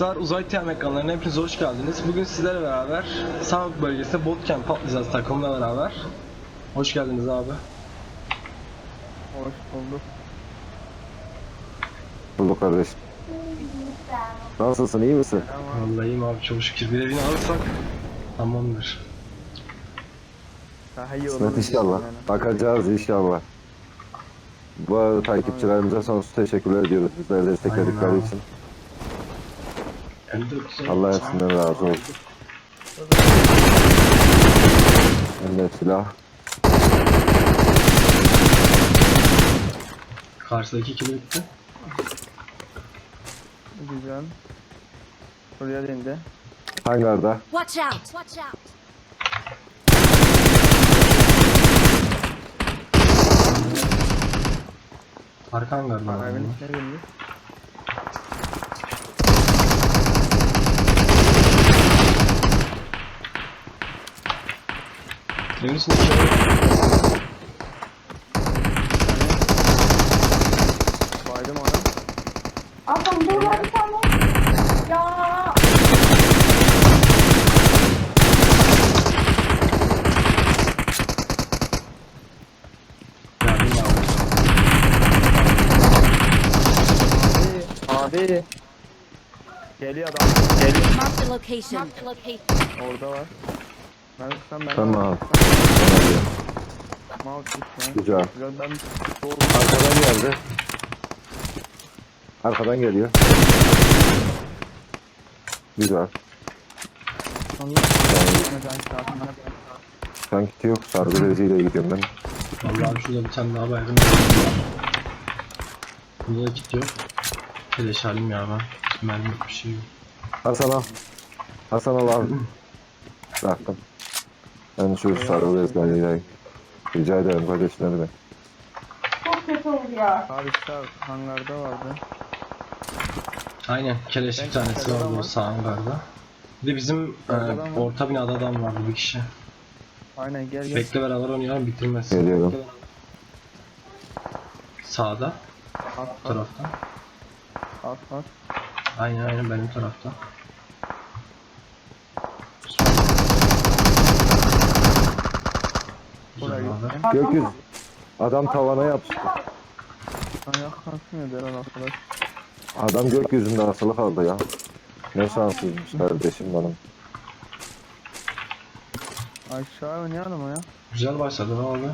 Arkadaşlar, Uzay TM ekranlarına hepiniz hoş geldiniz. Bugün sizlerle beraber Sanok bölgesinde Bootcamp atlayacağız takımla beraber. Hoş geldiniz abi. Hoş bulduk. Bulduk kardeş. Nasılsın iyi misin? Vallahi iyiyim abi, çok şükür. Bir evini alırsak tamamdır. daha iyi olur. Kısmet inşallah. Bakacağız inşallah. Bu arada takipçilerimize sonsuz teşekkürler ediyoruz. Bizleri destekledikleri için. Elde. Allah hepsinden razı olsun. Hem de silah. Karşıdaki kilo bitti. Güzel. Buraya indi. Hangarda. Watch out! Watch out! Bana evin abi. içine girdi. Var. Baydım onu. Adam dur lan bir tane. Ya. Geldim abi. Abi. Abi. Geliyor adam. Geliyor. Mark the location. Mark the location. Orada var. Ben sen ben. Tamam. Mouse gitme. Güzel. Güzel ben doğru. Arkadan geldi. Arkadan geliyor. Güzel. Allah. Şartına. Sanki yok. Sargı beziyle gidiyorum ben. Vallahi abi şurada bir tane daha baygın. Bunda da kit yok. Flash halim ya ben. Mermi yok bir şey yok. Hasan al. Hasan al abi. Bıraktım. Ben şu sargı bezlerle Rica ederim kardeşlerim de. Çok kötü oldu ya. Abi işte hangarda vardı. Aynen keleş bir Ben tanesi keleşte var adam bu var. sağ hangarda. Bir de bizim e, Orada adam var. orta binada adam vardı bir kişi. Aynen gel gel. Bekle beraber oynayalım bitirmez. Geliyorum. Sağda At at tarafta. at at. Aynen aynen benim tarafta. Gökyüzü. Adam tavana yapıştı. Ayak kalkmıyor der arkadaş. Adam gökyüzünde asılı kaldı ya. Ne şanssızmış kardeşim benim. Aşağı oynayalım ya. Güzel başladı abi.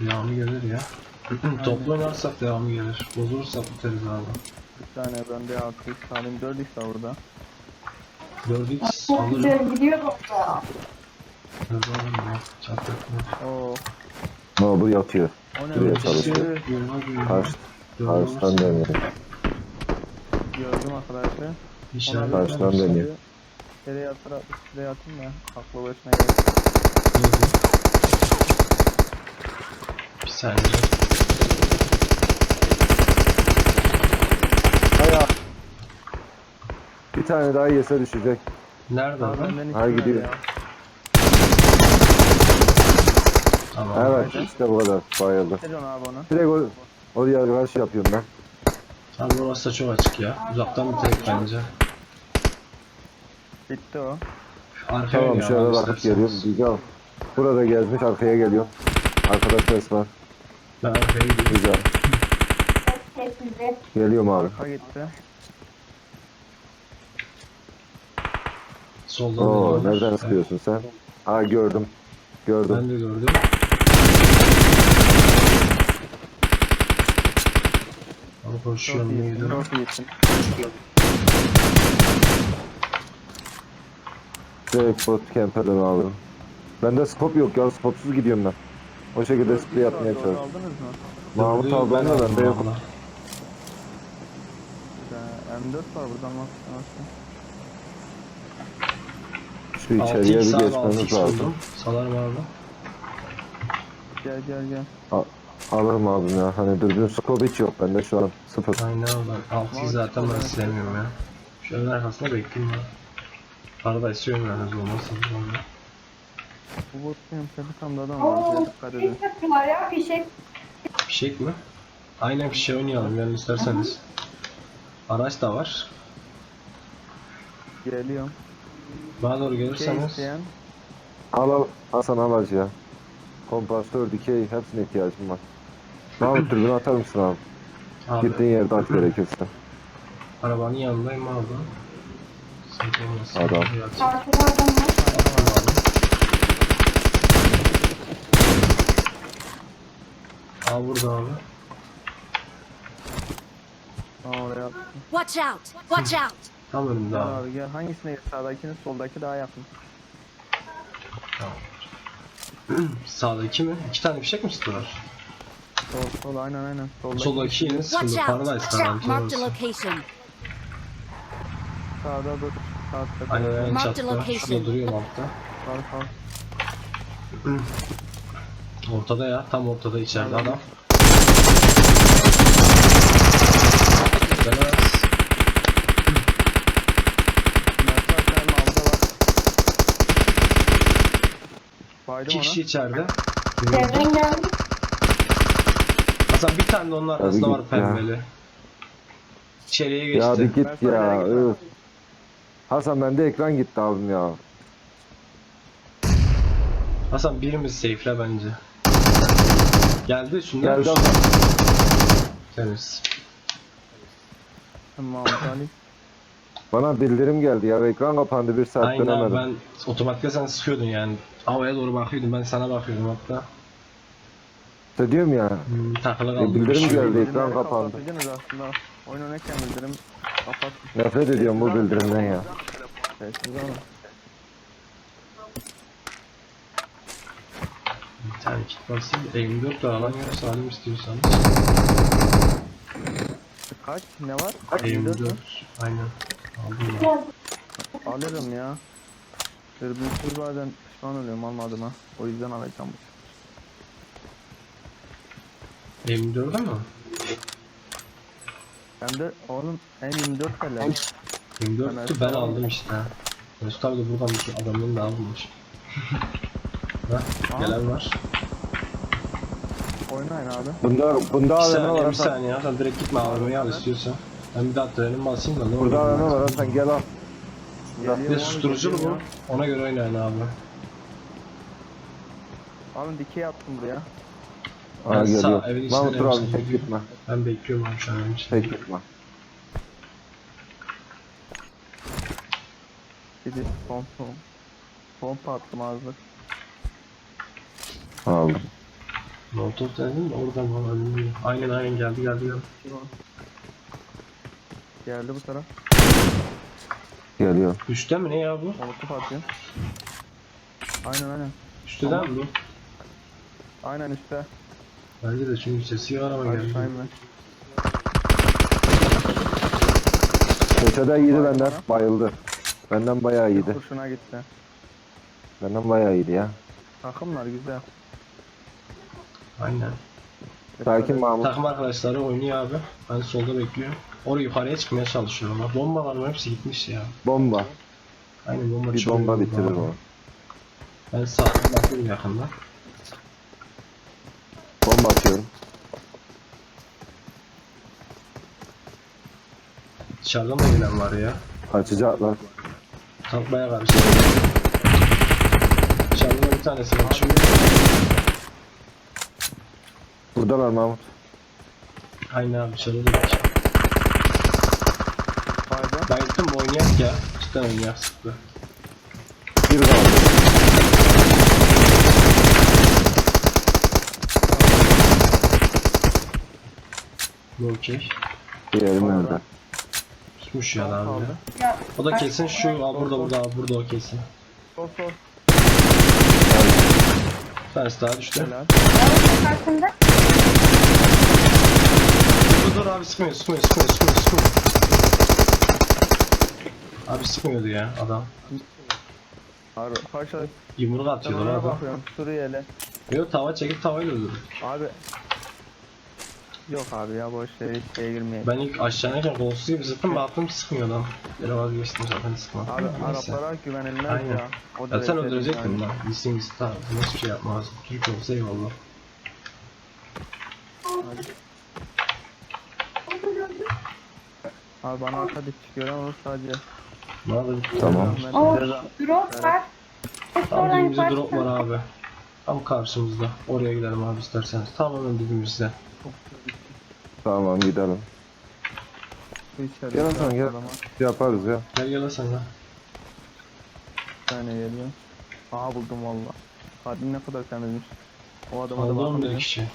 Devamı gelir ya. Toplu oynarsak devamı gelir. Bozulursak biteriz abi. Bir tane bende 6 Salim 4 işte orada. 4x Çok alırım. gidiyor ya. 4 alırım ya. Çatlak. Oo. No bu yatıyor. O ne? Buraya öyle? çalışıyor. Karşı, karşıdan dönüyor. Gördüm arkadaşlar. İşaret Karşıdan dönüyor. Yere yatır şuraya atayım da aklı başına gelsin. Bir saniye. Aya. Bir tane daha yese düşecek. Nerede Daha abi? benden Ha, iki gidiyor. ya. Tamam. Evet işte bu kadar. Bayıldı. Getir onu abi onu. Direkt o, oraya karşı yapıyorum ben. Abi burası da çok açık ya. Uzaktan bitirelim bence. Bitti o. Arkaya Tamam oynuyor şöyle bakıp geliyorum. Güzel. Burada gezmiş arkaya geliyor. Arkada ses var. Ben arkaya gidiyorum. Güzel. Geliyorum abi. Ha gitti. Soldan Oo nereden sıkıyorsun sen? Ha gördüm. Gördüm. Ben de gördüm. Çok koşuyorum iyisin. gidiyorum. Çok iyisin. Direkt bot camper'dan aldım. Bende scope yok ya. Scopesuz gidiyorum ben. O şekilde sprey yapmaya Doğru çalışıyorum. Aldınız mı? Mahmut abi ben bende aldım bende yok. valla. Güzel. M4 var buradan bak. Nasıl? Şu içeriye bir 6x abi, geçmemiz 6x lazım. Salarım abi. Gel gel gel. Alırım abim ya. Hani dürbün scope hiç yok bende şu an. Sıfır. Aynen abi. 6x zaten ben sevmiyorum ya. Şu evin arkasında bekleyeyim ya. Arada istiyorum yani olmaz. Bu bot benim tepemde adam var. Oo, dikkat edin. fişek yaptılar ya fişek. Fişek mi? Aynen fişek oynayalım yani isterseniz. Araç da var. Geliyorum. Bana doğru Şey gelirseniz. isteyen. Al al Hasan al acı ya. Kompansatör, dikey hepsine ihtiyacım var. Mahmut türbünü atar mısın abi? Abi, Gittiğin yerde at gerekirse. arabanın yanındayım abi. Sıkıntı olmasın. Adam. Var. Tamam abi. Aa burada abi. Aa oraya attım. Watch out! Watch out! Tam önümde Gel abi. abi gel. Hangisine gir? Sağdakini soldaki daha yakın. Sağdaki mi? İki tane fişek mi tutuyorlar? Sol sol aynen aynen. Soldaki. Soldaki yine Watch sıkıntı. out! Paradise Watch out! garanti Marked a orası. location. Sağda dur. Sağda Aynen dur. en Mark the çatıda. location. Şurada duruyor altta. Sağ sağ. Ortada ya. Tam ortada içeride Tamam. adam. Güzel. Mert Hakan'ın aldı var. Baydım İki ona. kişi içeride. Devren geldi. Hasan bir tane de onun arkasında var git ya. pembeli. İçeriye geçti. Ya bir Ben git sana ya. gittim? Öf. Hasan bende ekran gitti abim ya. Hasan birimiz safe'le bence. Geldi şundan Geldi ama. Temiz. Ali. Bana bildirim geldi ya. Ekran kapandı bir saat Aynen dönemedim. ben otomatikte sen sıkıyordun yani. Havaya doğru bakıyordum ben sana bakıyordum hatta. İşte diyorum ya. Hmm, takılı E, kaldım. bildirim geldi. Ekran kapandı. aslında. Oyun oynarken bildirim kapatmış. Nefret ediyorum bu bildirimden ya. Sessiz ama. Bir tane kit basayım. Eğim 4 var alan yoksa alayım istiyorsan. Kaç? Ne var? Eğim 24 mü? 4. Aynen. Aldım ya. Alırım ya. Dürbünsüz bazen pişman oluyorum almadım ha. O yüzden alacağım. Eğim 4'e mi? Ben de oğlum M24 hele. Eğim 4'tü ben aldım işte. Mesut abi de buradan bir adamın da almış. Hah, gelen var. Oynayın abi. Bunda, bunda Bir saniye var bir saniye Hasan direkt gitme AVM'yi al istiyorsan. Ben bir daha trenim basayım da ne Burada olur. Var Hasan gel al. Geliyor Bir de abi, susturuculu geliyor bu. Ona göre oynayın abi. Abi dikey attım buraya. Ben Aa sağ, geliyor. evin içine demiştim. abi tek gitme. Ben bekliyorum abi şu an evin içinde. Tek gitme. Gidi pompa. Pompa attım ağzı. Aldım. Molotov denedin mi? Oradan bana bilmiyorum. Aynen aynen geldi geldi geldi. Geldi bu taraf. Geliyor. Üstte mi ne ya bu? Molotof atıyorum. Aynen aynen. Üstte değil mi bu? Aynen üstte. Bence de çünkü sesi var ama geldi. Aşağı inme. Köşede iyiydi benden. Bayıldı. Benden bayağı iyiydi. Kurşuna gitti. Benden bayağı iyiydi ya. Takımlar güzel. Aynen. Sakin Mahmut. Takım arkadaşları oynuyor abi. Ben solda bekliyorum. Oraya yukarıya çıkmaya çalışıyorum. Bak bombaların hepsi gitmiş ya. Bomba. Aynen bomba Bir çok bomba bitirir onu. Ben sağa bakıyorum yakında. Bomba atıyorum. Dışarıdan da gelen var ya. Açacaklar. Tank bayağı karıştı. Dışarıdan bir tanesi var. Şimdi Buradalar Mahmut. Aynen abi dışarıda da bir şey. Fayda. Ben gittim oynayak ya. Cidden oynayak sıktı. Bir kaldı. Okey. Diğeri nerede? Tutmuş ya abi ya. ya. O da kesin şu, aa burada burada abi burada o kesin. Sol sol. Ters daha düştü. Helal. Karşında. Dur dur abi sıkmıyor sıkmıyor sıkmıyor sıkmıyor sıkmıyor. Abi sıkmıyordu ya adam. Abi paşa. Yumruk atıyorlar ona adam. bakıyorum. Suriyeli. Yok tava çekip tavayla öldürdü. Abi. Yok abi ya boş ver şeye girmeyelim. Ben ilk aşağıdayken kolsuz gibi zıttım baktım sıkmıyor adam. Yine vazgeçtim zaten sıkma. Abi Neyse. Araplara güvenilmez Aynen. ya. O Ya sen derece öldürecektin lan. Lisin star. Hiçbir şey yapmaz. Türk olsa eyvallah. Abi bana arka dik gören olur sadece. Tamam. O drop var. Hep Tam oradan dibimizde yukarı drop var abi. Tam karşımızda. Oraya gidelim abi isterseniz. Tam onun dibimizde. Tamam gidelim. Gel Hasan, gel. Adama Yaparız ya. Gel gel sen ya. Bir tane geliyor. Aha buldum valla. Hadi ne kadar temizmiş. O adama da Aldı bakın. 11 kişi.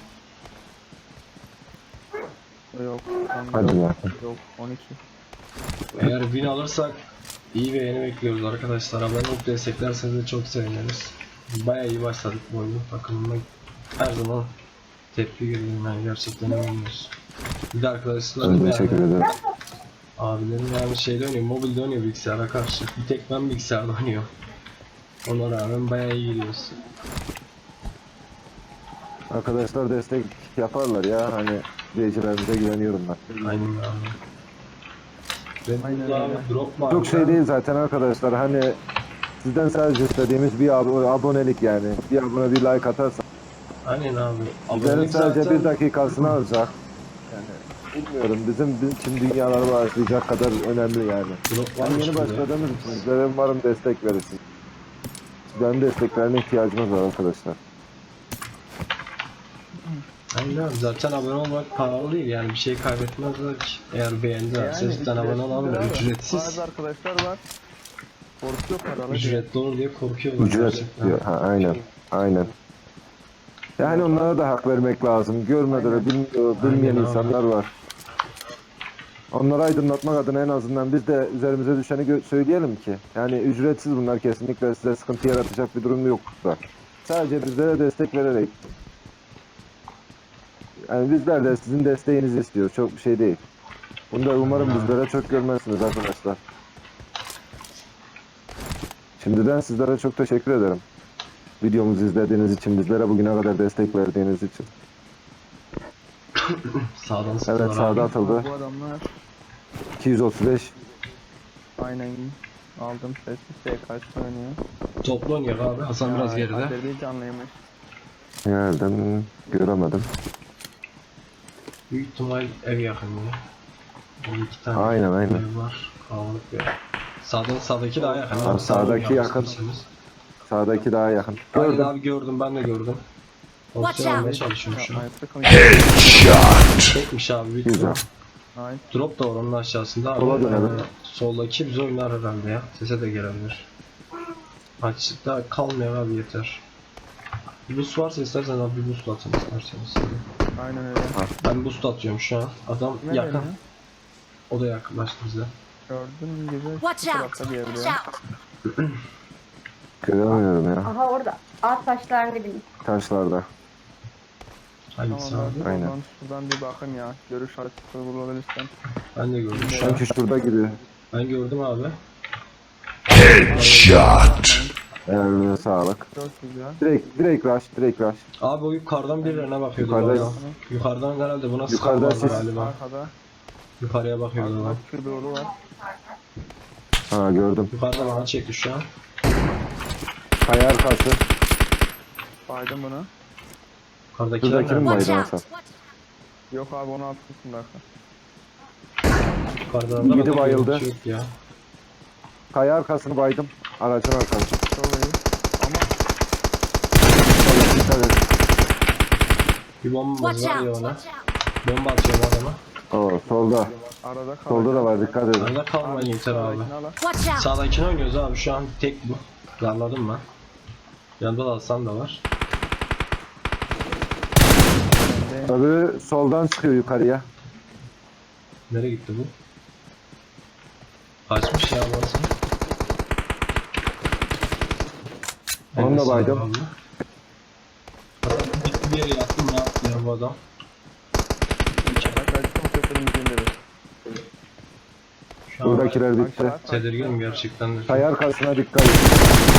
Yok. on Hadi yok, bakalım. Yok 12. Eğer win alırsak iyi beğeni bekliyoruz arkadaşlar. Abone olup desteklerseniz de çok seviniriz. Baya iyi başladık bu oyunu. Takımıma her zaman tepki geliyorum yani gerçekten eminmiyoruz. Bir de arkadaşlarım Ben teşekkür yani, ederim. abilerim yani şeyde oynuyor, mobilde oynuyor bilgisayara karşı. Bir tek ben bilgisayarda oynuyorum. Ona rağmen baya iyi gidiyoruz. Arkadaşlar destek yaparlar ya. Hani izleyicilerimize güveniyorum ben. Aynen abi. Aynen burada abi öyle. drop var. Çok şey değil zaten arkadaşlar. Hani sizden sadece istediğimiz bir ab- abonelik yani. Bir abone bir like atarsan. Aynen abi. Bizlerin Abonelik sadece zaten- bir dakikasını alacak. Yani bilmiyorum bizim, bizim için dünyaları bağışlayacak kadar önemli yani. Drop Ben varmış yeni burada. başladığımız için sizlere umarım destek verirsin. Sizlerin desteklerine ihtiyacımız var arkadaşlar. Aynen zaten abone olmak pahalı değil yani bir şey kaybetmezler ki. Eğer beğendilerse Yani sizden abone abi. ücretsiz. Bazı arkadaşlar var. Korkuyor paralı. Ücretli olur diye korkuyorlar Ücret diyor. Ha, aynen. Aynen. Yani onlara da hak vermek lazım. Görmeden bilmiyor, bilmeyen Aynen abi. insanlar var. Onları aydınlatmak adına en azından biz de üzerimize düşeni söyleyelim ki. Yani ücretsiz bunlar kesinlikle size sıkıntı yaratacak bir durum yok burada. Sadece bizlere destek vererek. Yani bizler de sizin desteğinizi istiyoruz. Çok bir şey değil. Bunu da umarım bizlere çok görmezsiniz arkadaşlar. Şimdiden sizlere çok teşekkür ederim. Videomuzu izlediğiniz için, bizlere bugüne kadar destek verdiğiniz için. Sağdan sıktılar Evet sağda abi. atıldı. Bu adamlar 235. aynen aldım sesi şey kaç oynuyor. Toplu oynuyor abi. Hasan biraz geride. Kadir değil canlıymış. Geldim. Göremedim. Büyük ihtimal ev yakın yine. Bu iki tane Aynen, aynen. ev var. Kalabalık bir ev. Sağdan sağdaki daha yakın. Abi, sağdaki yakın. misiniz? Sağdaki daha yakın. Aynen Gördüm. abi gördüm ben de gördüm. Watch Pozisyon almaya out. çalışıyorum şu an. Sıkıntı. Tekmiş abi büyük Güzel. Drop da var onun aşağısında abi. Sola dönelim. Ee, soldaki biz oynar herhalde ya. Sese de gelebilir. Açıkta kalmıyor abi yeter. Boost varsa istersen abi boost atın isterseniz. Aynen öyle. Ben boost atıyorum şu an. Adam Ne yakın. dedi? O da yakınlaştı bize. Gördün gibi Watch out. bir Watch yerde. out. Göremiyorum ya. Aha orada. Alt taşlar dibinde. Taşlarda. Hangisi Tamam abi? Aynen. şuradan, bir bakın ya. Görüş haritası bulabilirsem. Ben de gördüm şu an. Sanki şurada gibi. Ben gördüm abi. Eline sağlık. Çok güzel. Direkt, direkt rush, direkt rush. Abi o yukarıdan birilerine bakıyordu Yukarıda- galiba. Yukarıdan herhalde buna Yukarıda sıkan vardı siz- galiba. Arkada. Yukarıya bakıyordu var. Ha gördüm. Yukarıda bana çekti şu an. Kaya arkası. Baydım bunu. Yukarıdakiler Şuradakinin nerede? mi? Watch out. Yok abi onu altısında arka. Yukarıda Biri da bayıldı. görüntü yok Ya. Kaya arkasını baydım. Aracın arkası. Çok iyi. Ama Sola dikkat et. Bir bombamız Watch var ya out. ona. Watch out. Bomba atıyorum adama. Oo, solda. arada kalacak. Solda da var dikkat edin. Arada kalmayın yeter abi. Sağdakini al. Watch out. Sağdakini oynuyoruz abi şu an tek bu. Darladım ben. Yanında da Hasan da var. Öbürü soldan çıkıyor yukarıya. Nereye gitti bu? Kaçmış ya bu Hasan. Onu da baydım. bir- yere yattım ne yaptı ya bu adam? bak. Şu an Buradakiler bitti. Tedirginim gerçekten de. Kaya arkasına dikkat edin.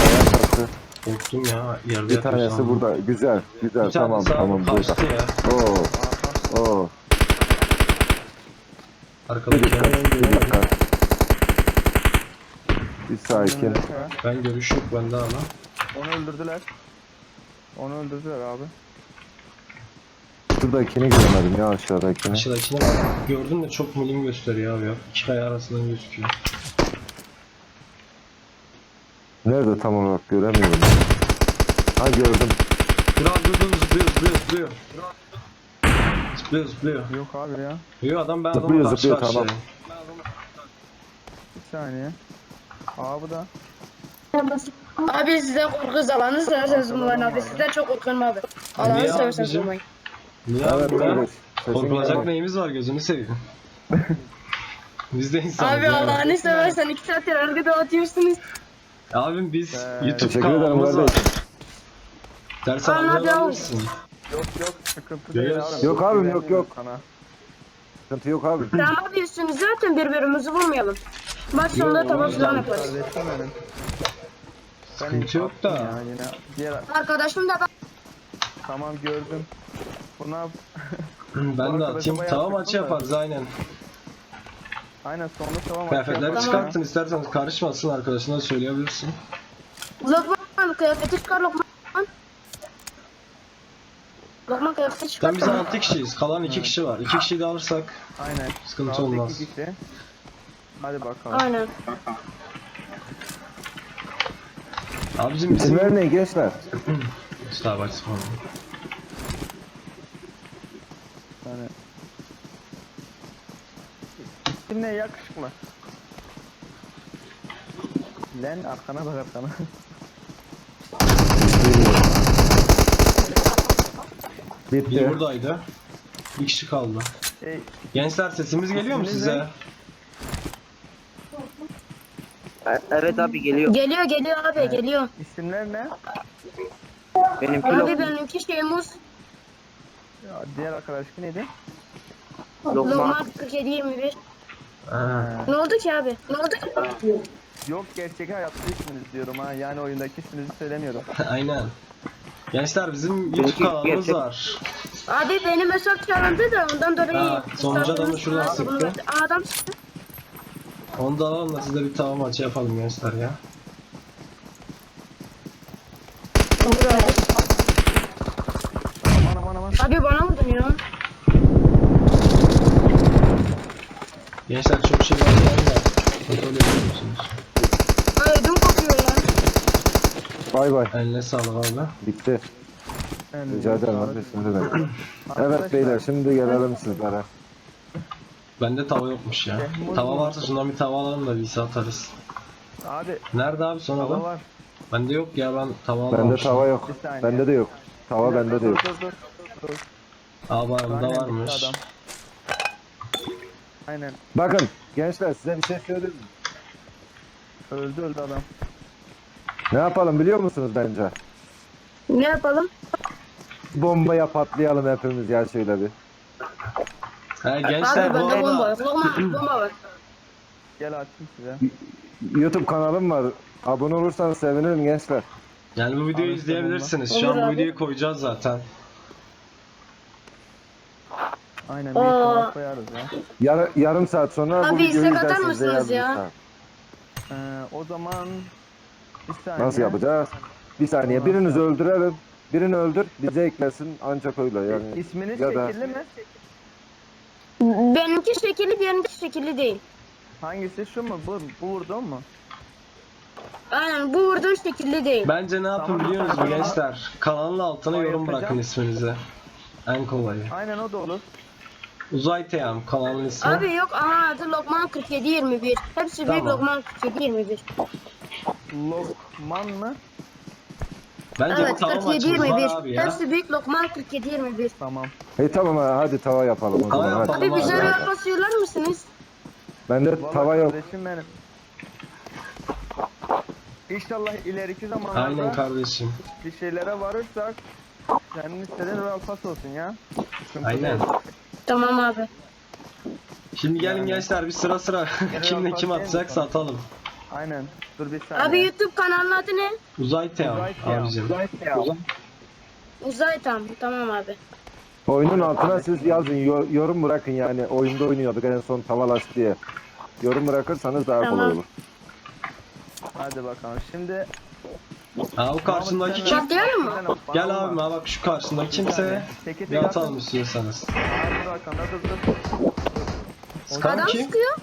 Kaya arkası. Korktum ya yerde Bir yatıyor tanesi sandım. burada. Güzel. Güzel. Bir Tamam tanesi tamam burada. kaçtı ya. Oo. Oo. Bir Arkadaki dikkat. Bir dikkat. Bir sakin. Ben görüş yok bende ama. Onu öldürdüler. Onu öldürdüler abi. Şuradakini göremedim ya aşağıdakini. Aşağıdakini gördüm de çok milim gösteriyor abi ya. İki kaya arasından gözüküyor. Nerede tam olarak göremiyorum. Ha gördüm. Abi dur dur zıplıyor zıplıyor zıplıyor. Zıplıyor zıplıyor. Yok abi ya. Yok adam ben Zıplıyor, adamla karşı zıplıyor, karşıyayım. Bir saniye. Aa bu da. Abi size korku zalanı severseniz bunların abi. Sizden çok korkuyorum abi. Niye Allah'ını abi severseniz vurmayın. Niye abi Korkulacak neyimiz var gözünü seveyim. Biz de insanız. Abi yani. Allah'ını seversen iki saat yargı dağıtıyorsunuz. Abim biz Ee, YouTube Teşekkür ederim kanalımız var. kardeşim. Ders Anladım. alabilirsin. Yok yok sıkıntı değil yok. abi. Yok abim, yok, yok. Sana. Sıkıntı yok abi. Abi üstünüz zaten birbirimizi vurmayalım. Maç sonunda Yok, tamam yaparız. Kardeşim benim. Sıkıntı yok da. Ya yine. Diğer, Arkadaşım da tamam gördüm. Buna ben de atayım. Tava maçı yaparız aynen. aynen sonunda tamam. Kıyafetleri Tamam. çıkartın isterseniz karışmasın arkadaşına söyleyebilirsin. Lokman kıyafeti çıkar Lokman. Lokman kıyafeti çıkar. Tam biz 6 kişiyiz. Kalan 2 kişi var. 2 kişiyi de alırsak Aynen. Sıkıntı Kaldı olmaz. kişi. Hadi bakalım. Aynen. Abicim bizim İsimler ne gençler? Starbucks falan. Yani. İsim ne yakışıklı? Lan arkana bak arkana. Biri Bitti. buradaydı. Bir kişi kaldı. şey Gençler sesimiz geliyor mu size? Ne? Evet abi geliyor. Geliyor geliyor abi geliyor. isimler ne? Benimki Abi benimki şeyimiz Ya, diğer arkadaş ki neydi? Lokman. Lokman 47 21. Ha. Ne oldu ki abi? Ne oldu ki? Yok gerçek hayatta isminiz diyorum ha. Yani oyundaki isminizi söylemiyorum. Aynen. Gençler bizim YouTube Benimki kanalımız gerçek. var. Abi benim hesap çalındı da ondan dolayı. Ha, sonuncu adamı şuradan bunu- sıktı. Aa, Adam sıktı. Onu da alalım da size bir tava maçı yapalım gençler ya. Aman aman aman. Abi bana vurdun ya. Gençler çok şey var da kontrol ediyor musunuz? Ay ödüm kopuyor ya. Bay bay. Eline sağlık abi. Bitti. Rica ederim abi. Şimdi de. Evet beyler şimdi gelelim sizlere. Bende tava yokmuş ya. Tava varsa şundan bir tava alalım da bir atarız. Abi Nerede abi son hava adam? var. Bende yok ya ben tava Bende almamışım. tava yok. Bir saniye. Bende de yok. Tava bende de yok. Dur dur dur. bende bitti varmış. adam. Aynen. Bakın gençler size bir şey söyleyeyim mi? Öldü öldü adam. Ne yapalım biliyor musunuz bence? Ne yapalım? Bombaya patlayalım hepimiz ya şöyle bir. He gençler Abi bu bende bomba arada. Lokman bomba var. Gel açayım size. YouTube kanalım var. Abone olursanız sevinirim gençler. yani bu videoyu izleyebilirsiniz. Şu an bu abi. videoyu koyacağız zaten. Aynen bir Aa. ihtimal koyarız ya. Yar- yarım saat sonra bu Abi videoyu istek atar izlersiniz mısınız ya? Ee, o zaman bir saniye. Nasıl yapacağız? Bir saniye birinizi öldürelim. Birini öldür bize eklesin ancak öyle yani. İsminiz Ya da- şekilli mi? Benimki şekilli diğerinki şekilli değil. Hangisi şu mu? Bu, bu vurdun mu? Aynen bu vurduğun şekilli değil. Bence ne yapın Tamam. biliyor musunuz gençler? Kanalın altına Tamam, yorum yapacağım. bırakın isminizi. En kolayı. Aynen o da olur. Uzay Teyam kanalın ismi. Abi yok aha adı Lokman 47 21. Hepsi büyük Tamam. Lokman 47 21. Lokman mı? Bence Evet tava 47 maçımız var 21. abi ya. Hepsi büyük Lokman 47 21. Tamam. Hey tamam ha, hadi tava yapalım o Tava zaman hadi. yapalım. Abi Tamam bize abi. rol basıyorlar mısınız? Bende Vallahi tava yok. kardeşim benim. İnşallah ileriki zamanlarda Aynen kardeşim. bir şeylere varırsak senin istediğin Royal Pass olsun ya. Sıkıntı Aynen. değil. Tamam abi. Şimdi gelin gençler bir sıra sıra kimle kim atacak satalım. Aynen. Dur bir saniye. Abi YouTube kanalının adı ne? Uzay Teyam Uzay Teyam. abicim. Uzay tam. Tamam abi. Oyunun altına siz yazın yo- yorum bırakın yani oyunda oynuyorduk en son tavalaş diye. Yorum bırakırsanız daha kolay Tamam. olur. Hadi bakalım. Şimdi Ha bu karşındaki kim? Çatlayalım mı? Gel abim ha bak şu karşındaki kimse Teke bir atalım istiyorsanız. Abi dur arkanda dur dur. Sıkan Adam kim? sıkıyor.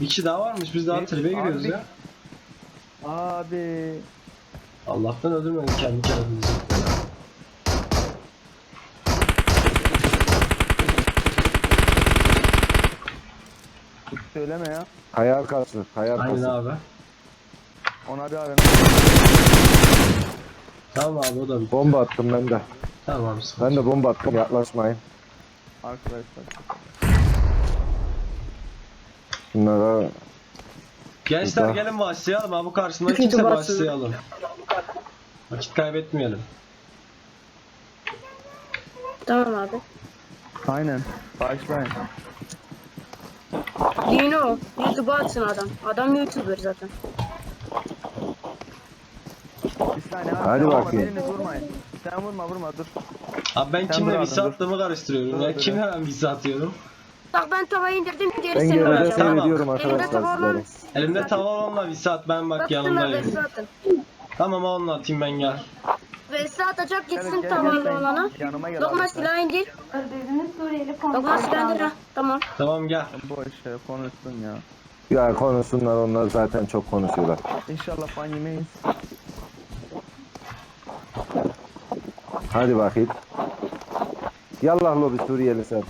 Bir kişi daha varmış biz daha Bir- tribe giriyoruz abi- ya. Abi. Allah'tan öldürmedik kendi kendimizi. Söyleme ya. Kaya arkası. Kaya Aynen arkası. abi. Ona bir abi. Tamam abi o da bir. Bomba attım ben de. Tamam abi. sıkıntı Ben de bomba attım yaklaşmayın. Arkadaşlar. Bunlara Gençler Burada. gelin başlayalım abi Çünkü kimse başlayalım. Vakit kaybetmeyelim. Tamam abi. Aynen. Başlayın. Dino. YouTube'a atsın adam. Adam YouTuber zaten. Bir saniye abi. Hadi bakayım. vurmayın. Sen vurma vurma dur. Abi ben Sen kimle bir abi, attığımı karıştırıyorum Dur, ya. dur, Kim dur. hemen bir atıyorum. Bak ben tavayı indirdim. Geri ben geride olacak. Tamam. seyrediyorum Elimde arkadaşlar sizleri. olan. Elimde tava olanla bir saat ben bak Bak şuna yanındayım. Vesat atın. Tamam onunla atayım ben gel. Vesat atacak gitsin gel, olana. Yanıma gel Lokma abi sen. silah indir. Öldürdüğünüz Suriyeli Lokma silah indir ha. Tamam. Tamam gel. Boş ver konuşsun ya. Ya konuşsunlar onlar zaten çok konuşuyorlar. İnşallah ban yemeyiz. Hadi bakayım. Yallah lobi Suriyeli sen.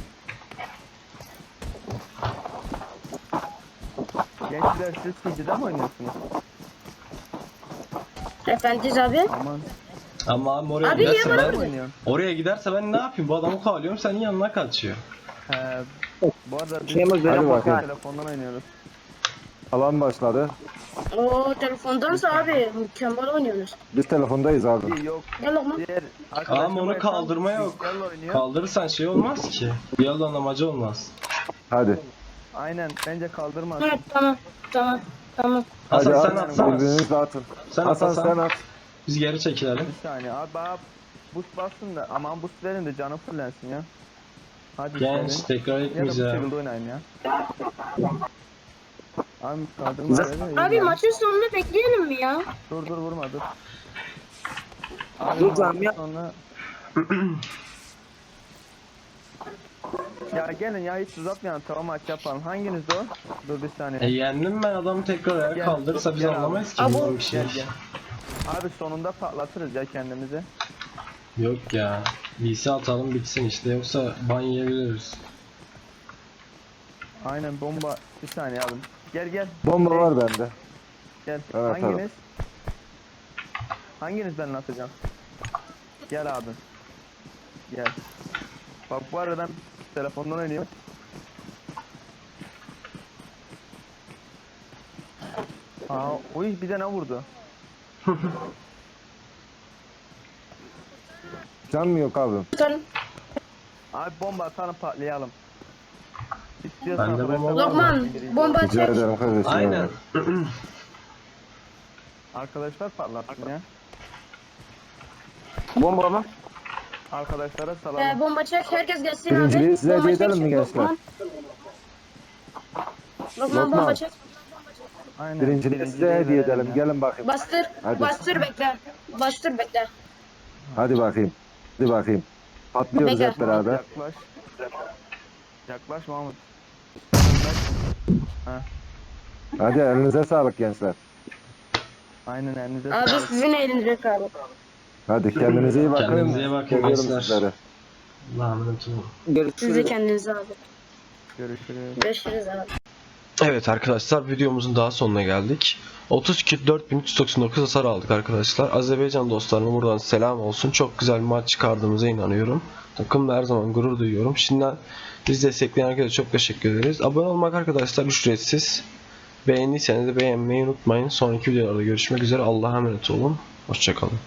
Gençler siz Fidji'de mi oynuyorsunuz? Efendiz abi. Aman. Ama abi oraya Abi niye giderse bana ben... Oraya giderse ben ne yapayım? Bu adamı kovalıyorum senin yanına kaçıyor. Bu arada biz Şeyimiz bakayım. telefondan oynuyoruz. Alan başladı. Oo telefondansa abi mükemmel oynuyorsunuz. Biz telefondayız abi. Bir Yok. Gel Lokma. Diğer Ama onu kaldırma yok. Bilgisayarla oynuyor. Kaldırırsan şey olmaz ki. Bir yoldan amacı olmaz. Hadi. Aynen bence kaldırmaz. Evet tamam. Tamam. Tamam. Hasan Hadi sen at. atsana. Birbirinizle atın. Sen Hasan at sen Hasan. at. Biz geri çekilelim. Bir saniye abi bana boost bassın da aman boost verin de canı fullensin ya. Hadi Genç senin. tekrar Ya da bu şekilde oynayın ya. Abi kaldırma. Abi maçın sonunu bekleyelim mi ya? Dur dur vurma dur. Abi Dur lan ya. Sonra... ya gelin ya hiç uzatmayalım tamam maç yapalım. Hanginiz o? Dur bir saniye. E yendim ben adamı tekrar ayağa Gel. kaldırırsa biz Gel abi. anlamayız ki Abi, bu bir şey. Gel gel. Abi sonunda patlatırız ya kendimizi. Yok ya. VC atalım bitsin işte yoksa ban yiyebiliriz. Aynen bomba. Bir saniye abi. Gel gel. Bomba var bende. Gel. Evet, Hanginiz? Hanginiz ben atacağım? Gel abi. Gel. Bak bu arada ben telefondan oynuyorum. Aa, uy bir de ne vurdu? Can mı yok abi? Sen Abi bomba atalım patlayalım. İstiyorsan Bende bomba. Lokman bomba Rica çek. ederim kardeşim. Aynen. Arkadaşlar patlattın ya. Bomba mı? Arkadaşlara Ee, salalım. bomba çek. Herkes gelsin abi. size Bomba hediye edelim çek, mi gençler? Lokman. Lokman Lokman. bomba çek. Aynen. Birinciliği size hediye edelim. Gelin bakayım. Bastır. Hadi. Bastır bekle. Bastır bekle. Hadi bakayım. Hadi bakayım. Patlıyoruz Bekle. hep beraber. Yaklaş. Yaklaş Mahmut. Hadi elinize sağlık gençler. Aynen elinize Abi sağlık. sizin elinize sağlık. Hadi kendinize iyi bakın. Kendinize iyi bakın Seviyorum gençler. sizleri. Allah'a emanet olun. Siz de Görüşürüz. kendinize abi. Görüşürüz. Görüşürüz abi. Evet arkadaşlar videomuzun daha sonuna geldik. 30 kill 4399 hasar aldık arkadaşlar. Azerbaycan dostlarıma buradan selam olsun. Çok güzel bir maç çıkardığımıza inanıyorum. Takımla her zaman gurur duyuyorum. Şimdiden bizi destekleyen herkese çok teşekkür ederiz. Abone olmak arkadaşlar ücretsiz. Beğendiyseniz de beğenmeyi unutmayın. Sonraki videolarda görüşmek üzere. Allah'a emanet olun. Hoşçakalın.